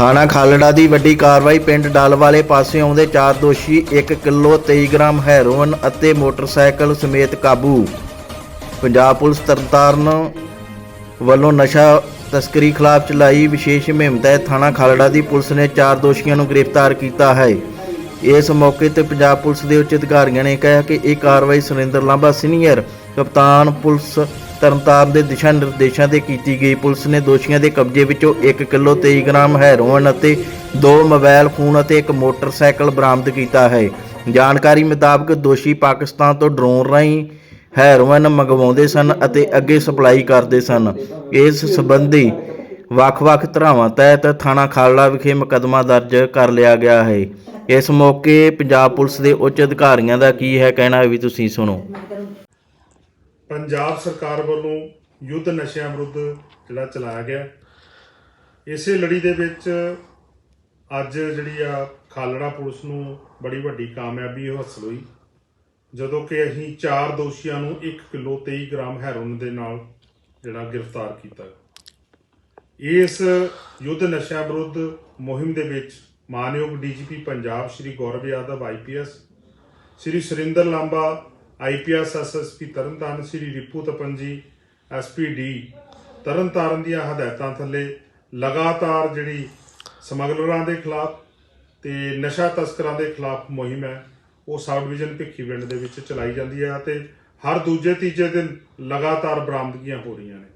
ਥਾਣਾ ਖਾਲੜਾ ਦੀ ਵੱਡੀ ਕਾਰਵਾਈ ਪਿੰਡ ਡੱਲ ਵਾਲੇ ਪਾਸੇ ਆਉਂਦੇ ਚਾਰ ਦੋਸ਼ੀ 1 ਕਿਲੋ 23 ਗ੍ਰਾਮ ਹੈਰੋਇਨ ਅਤੇ ਮੋਟਰਸਾਈਕਲ ਸਮੇਤ ਕਾਬੂ। ਪੰਜਾਬ ਪੁਲਿਸ ਤਰਨਤਾਰਨ ਵੱਲੋਂ ਨਸ਼ਾ ਤਸਕਰੀ ਖਿਲਾਫ ਚਲਾਈ ਵਿਸ਼ੇਸ਼ ਮੁਹਿੰਮ ਤਹਿਤ ਥਾਣਾ ਖਾਲੜਾ ਦੀ ਪੁਲਿਸ ਨੇ ਚਾਰ ਦੋਸ਼ੀਆਂ ਨੂੰ ਗ੍ਰਿਫਤਾਰ ਕੀਤਾ ਹੈ। ਇਸ ਮੌਕੇ ਤੇ ਪੰਜਾਬ ਪੁਲਿਸ ਦੇ ਉੱਚ ਅਧਿਕਾਰੀਆਂ ਨੇ ਕਿਹਾ ਕਿ ਇਹ ਕਾਰਵਾਈ ਸੁਰਿੰਦਰ ਲਾਂਬਾ ਸੀਨੀਅਰ ਕਪਤਾਨ ਪੁਲਿਸ ਤਰਨਤਾਰਨ ਦੇ ਦਿਸ਼ਾ ਨਿਰਦੇਸ਼ਾਂ ਤੇ ਕੀਤੀ ਗਈ। ਪੁਲਿਸ ਨੇ ਦੋਸ਼ੀਆਂ ਦੇ ਕਬਜ਼ੇ ਵਿੱਚੋਂ 1 ਕਿਲੋ 23 ਗ੍ਰਾਮ ਹੈਰੋਇਨ ਅਤੇ ਦੋ ਮੋਬਾਈਲ ਫੋਨ ਅਤੇ ਇੱਕ ਮੋਟਰਸਾਈਕਲ ਬਰਾਮਦ ਕੀਤਾ ਹੈ। ਜਾਣਕਾਰੀ ਮੁਤਾਬਕ ਦੋਸ਼ੀ ਪਾਕਿਸਤਾਨ ਤੋਂ ਡਰੋਨ ਰਾਹੀਂ ਹੈਰੋਇਨ ਮੰਗਵਾਉਂਦੇ ਸਨ ਅਤੇ ਅੱਗੇ ਸਪਲਾਈ ਕਰਦੇ ਸਨ। ਇਸ ਸੰਬੰਧੀ ਵੱਖ-ਵੱਖ ਧਰਾਵਾਂ ਤਹਿਤ ਥਾਣਾ ਖਾਲੜਾ ਵਿਖੇ ਮੁਕੱਦਮਾ ਦਰਜ ਕਰ ਲਿਆ ਗਿਆ ਹੈ। ਇਸ ਮੌਕੇ ਪੰਜਾਬ ਪੁਲਿਸ ਦੇ ਉੱਚ ਅਧਿਕਾਰੀਆਂ ਦਾ ਕੀ ਹੈ ਕਹਿਣਾ ਵੀ ਤੁਸੀਂ ਸੁਣੋ। ਪੰਜਾਬ ਸਰਕਾਰ ਵੱਲੋਂ ਯੁੱਧ ਨਸ਼ਿਆਂ ਵਿਰੁੱਧ ਜਿਹੜਾ ਚਲਾਇਆ ਗਿਆ। ਇਸੇ ਲੜੀ ਦੇ ਵਿੱਚ ਅੱਜ ਜਿਹੜੀ ਆ ਖਾਲੜਾ ਪੁਲਿਸ ਨੂੰ ਬੜੀ ਵੱਡੀ ਕਾਮਯਾਬੀ ਹਾਸਲ ਹੋਈ। ਜਦੋਂ ਕਿ ਅਸੀਂ ਚਾਰ ਦੋਸ਼ੀਆਂ ਨੂੰ 1 ਕਿਲੋ 23 ਗ੍ਰਾਮ ਹੈਰੋਇਨ ਦੇ ਨਾਲ ਜਿਹੜਾ ਗ੍ਰਿਫਤਾਰ ਕੀਤਾ। ਇਸ ਯੁੱਧ ਨਸ਼ਿਆਂ ਵਿਰੁੱਧ ਮੁਹਿੰਮ ਦੇ ਵਿੱਚ ਮਾਨਯੋਗ DGP Punjab Shri Gaurav Yadav IPS Shri Surinder Lamba IPS SSP Tarn Taran Shri Ripu ਤਪੰਜੀ SPD Tarn Taran ਦੀਆਂ ਹਦਾਇਤਾਂ ਥੱਲੇ ਲਗਾਤਾਰ ਜਿਹੜੀ ਸਮਗਲਰਾਂ ਦੇ ਖਿਲਾਫ ਤੇ ਨਸ਼ਾ ਤਸਕਰਾਂ ਦੇ ਖਿਲਾਫ ਮੁਹਿੰਮ ਹੈ, ਉਹ ਸਬ ਡਿਵੀਜ਼ਨ ਭਿੱਖੀਵਿੰਡ ਦੇ ਵਿੱਚ ਚਲਾਈ ਜਾਂਦੀ ਹੈ ਤੇ ਹਰ ਦੂਜੇ ਤੀਜੇ ਦਿਨ ਲਗਾਤਾਰ ਬਰਾਮਦਗੀਆਂ ਹੋ ਰਹੀਆਂ ਨੇ।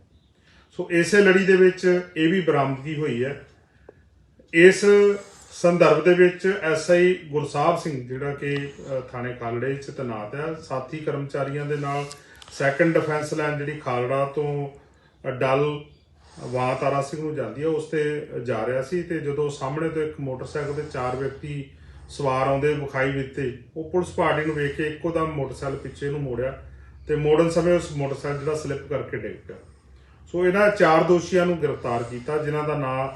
ਸੋ ਇਸੇ ਲੜੀ ਦੇ ਵਿੱਚ ਇਹ ਵੀ ਬਰਾਮਦਗੀ ਹੋਈ ਹੈ। ਇਸ ਸੰਦਰਭ ਦੇ ਵਿੱਚ ਐਸਆਈ ਗੁਰਸਾਹਿਬ ਸਿੰਘ, ਜਿਹੜਾ ਕਿ ਥਾਣੇ ਖਾਲੜੇ 'ਚ ਤੈਨਾਤ ਹੈ ਸਾਥੀ ਕਰਮਚਾਰੀਆਂ ਦੇ ਨਾਲ ਸੈਕੰਡ ਡਿਫੈਂਸ ਲਾਈਨ ਜਿਹੜੀ ਖਾਲੜਾ ਤੋਂ ਡਲ ਵਾਂ ਤਾਰਾ ਸਿੰਘ ਨੂੰ ਜਾਂਦੀ ਹੈ ਉਸ ਤੇ ਜਾ ਰਿਹਾ ਸੀ ਤੇ ਜਦੋਂ ਸਾਹਮਣੇ ਤੋਂ ਇੱਕ ਮੋਟਰਸਾਈਕਲ ਤੇ ਚਾਰ ਵਿਅਕਤੀ ਸਵਾਰ ਆਉਂਦੇ ਵਿਖਾਈ ਦਿੱਤੇ, ਉਹ ਪੁਲਿਸ ਪਾਰਟੀ ਨੂੰ ਵੇਖ ਕੇ ਇੱਕੋ ਦਮ ਮੋਟਰਸਾਈਕਲ ਪਿੱਛੇ ਨੂੰ ਮੋੜਿਆ ਤੇ ਮੋੜਨ ਸਮੇਂ ਉਸ ਮੋਟਰਸਾਈਕਲ ਜਿਹੜਾ ਸਲਿੱਪ ਕਰਕੇ ਡਿੱਗ ਗਿਆ ਸੋ ਇਹਨਾਂ ਚਾਰ ਦੋਸ਼ੀਆਂ ਨੂੰ ਗ੍ਰਿਫਤਾਰ ਕੀਤਾ, ਜਿਨ੍ਹਾਂ ਦਾ ਨਾਮ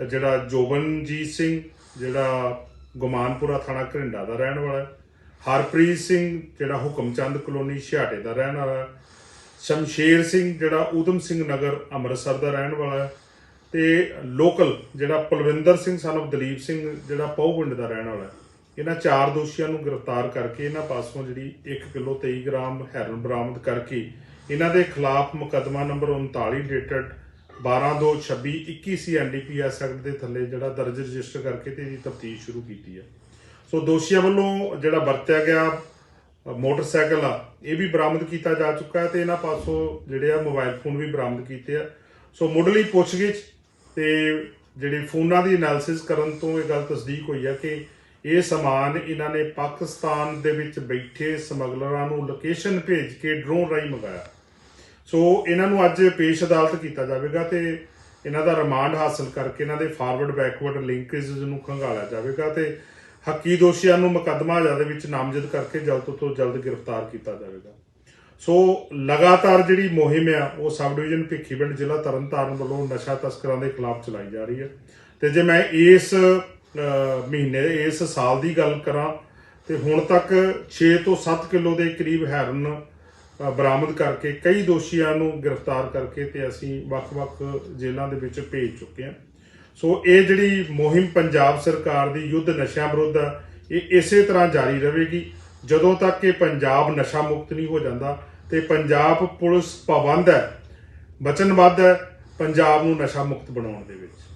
ਜਿਹੜਾ ਜੋਬਨਜੀਤ ਸਿੰਘ, ਜਿਹੜਾ ਗੁਮਾਨਪੁਰਾ ਥਾਣਾ ਘਰਿੰਡਾ ਦਾ ਰਹਿਣ ਵਾਲਾ ਹਰਪ੍ਰੀਤ ਸਿੰਘ, ਜਿਹੜਾ ਹੁਕਮਚੰਦ ਕਲੋਨੀ ਛਿਆਟੇ ਦਾ ਰਹਿਣ ਵਾਲਾ ਸ਼ਮਸ਼ੇਰ ਸਿੰਘ, ਜਿਹੜਾ ਊਧਮ ਸਿੰਘ ਨਗਰ ਅੰਮ੍ਰਿਤਸਰ ਦਾ ਰਹਿਣ ਵਾਲਾ ਹੈ, ਤੇ ਲੋਕਲ ਜਿਹੜਾ ਪਲਵਿੰਦਰ ਸਿੰਘ, son of ਦਲੀਪ ਸਿੰਘ, ਜਿਹੜਾ ਪਉਪਿੰਡ ਦਾ ਰਹਿਣ ਵਾਲਾ ਇਹਨਾਂ ਚਾਰ ਦੋਸ਼ੀਆਂ ਨੂੰ ਗ੍ਰਿਫਤਾਰ ਕਰਕੇ ਇਹਨਾਂ ਪਾਸੋਂ ਜਿਹੜੀ 1 ਕਿਲੋ 23 ਗ੍ਰਾਮ ਹੈਰੋਇਨ ਬਰਾਮਦ ਕਰਕੇ ਇਹਨਾਂ ਦੇ ਖਿਲਾਫ ਮੁਕੱਦਮਾ number 39 dated 12/2/26 21 C NDPS act ਦੇ ਥੱਲੇ ਜਿਹੜਾ ਦਰਜ ਰਜਿਸਟਰ ਕਰਕੇ ਤੇ ਇਹਦੀ ਤਫਤੀਸ਼ ਸ਼ੁਰੂ ਕੀਤੀ ਹੈ ਸੋ ਦੋਸ਼ੀਆਂ ਵੱਲੋਂ ਜਿਹੜਾ ਵਰਤਿਆ ਗਿਆ ਮੋਟਰਸਾਈਕਲ ਆ, ਇਹ ਵੀ ਬਰਾਮਦ ਕੀਤਾ ਜਾ ਚੁੱਕਾ ਹੈ ਤੇ ਇਹਨਾਂ ਪਾਸੋਂ ਜਿਹੜੇ ਆ ਮੋਬਾਈਲ ਫੋਨ ਵੀ ਬਰਾਮਦ ਕੀਤੇ ਆ। ਸੋ ਮੁੱਢਲੀ ਪੁੱਛਗਿੱਛ ਤੇ ਜਿਹੜੇ ਫੋਨਾਂ ਦੀ ਐਨਾਲਿਸਿਸ ਕਰਨ ਤੋਂ ਇਹ ਗੱਲ ਤਸਦੀਕ ਹੋਈ ਹੈ ਕਿ ਇਹ ਸਮਾਨ ਇਹਨਾਂ ਨੇ ਪਾਕਿਸਤਾਨ ਦੇ ਵਿੱਚ ਬੈਠੇ ਸਮਗਲਰਾਂ ਨੂੰ ਲੋਕੇਸ਼ਨ ਭੇਜ ਕੇ ਡਰੋਨ ਰਾਹੀਂ ਮੰਗਾਇਆ। ਸੋ ਇਹਨਾਂ ਨੂੰ ਅੱਜ ਪੇਸ਼ ਅਦਾਲਤ ਕੀਤਾ ਜਾਵੇਗਾ ਤੇ ਇਹਨਾਂ ਦਾ ਰਿਮਾਂਡ ਹਾਸਲ ਕਰਕੇ ਇਹਨਾਂ ਦੇ ਫਾਰਵਰਡ ਬੈਕਵਰਡ ਲਿੰਕੇਜ ਨੂੰ ਖੰਗਾਲਿਆ ਜਾਵੇਗਾ ਤੇ ਹੱਕੀ ਦੋਸ਼ੀਆਂ ਨੂੰ ਮੁਕੱਦਮਾ ਦੇ ਵਿੱਚ ਨਾਮਜ਼ਦ ਕਰਕੇ ਜਲਦ ਤੋਂ ਜਲਦ ਗ੍ਰਿਫਤਾਰ ਕੀਤਾ ਜਾਵੇਗਾ। ਸੋ ਲਗਾਤਾਰ ਜਿਹੜੀ ਮੁਹਿੰਮ ਆ, ਉਹ ਸਬ ਡਿਵੀਜ਼ਨ ਭਿੱਖੀਵਿੰਡ ਜ਼ਿਲ੍ਹਾ ਤਰਨਤਾਰਨ ਵੱਲੋਂ ਨਸ਼ਾ ਤਸਕਰਾਂ ਦੇ ਖਿਲਾਫ ਚਲਾਈ ਜਾ ਰਹੀ ਹੈ। ਤੇ ਜੇ ਮੈਂ ਇਸ ਮਹੀਨੇ, ਇਸ ਸਾਲ ਦੀ ਗੱਲ ਕਰਾਂ, ਤੇ ਹੁਣ ਤੱਕ 6 ਤੋਂ 7 ਕਿਲੋ ਦੇ ਕਰੀਬ ਹੈਰਨ ਬਰਾਮਦ ਕਰਕੇ ਕਈ ਦੋਸ਼ੀਆਂ ਨੂੰ ਗ੍ਰਿਫਤਾਰ ਕਰਕੇ ਤੇ ਅਸੀਂ ਵੱਖ-ਵੱਖ ਜੇਲ੍ਹਾਂ ਦੇ ਵਿੱਚ ਭੇਜ ਚੁੱਕੇ ਹਾਂ। ਸੋ ਇਹ ਜਿਹੜੀ ਮੁਹਿੰਮ ਪੰਜਾਬ ਸਰਕਾਰ ਦੀ ਯੁੱਧ ਨਸ਼ਿਆਂ ਵਿਰੁੱਧ ਆ, ਇਹ ਇਸੇ ਤਰ੍ਹਾਂ ਜਾਰੀ ਰਹੇਗੀ। ਜਦੋਂ ਤੱਕ ਕਿ ਪੰਜਾਬ ਨਸ਼ਾ ਮੁਕਤ ਨਹੀਂ ਹੋ ਜਾਂਦਾ ਤੇ ਪੰਜਾਬ ਪੁਲਿਸ ਪਾਬੰਦ ਹੈ, ਵਚਨਬੱਧ ਹੈ, ਪੰਜਾਬ ਨੂੰ ਨਸ਼ਾ ਮੁਕਤ ਬਣਾਉਣ ਦੇ ਵਿੱਚ।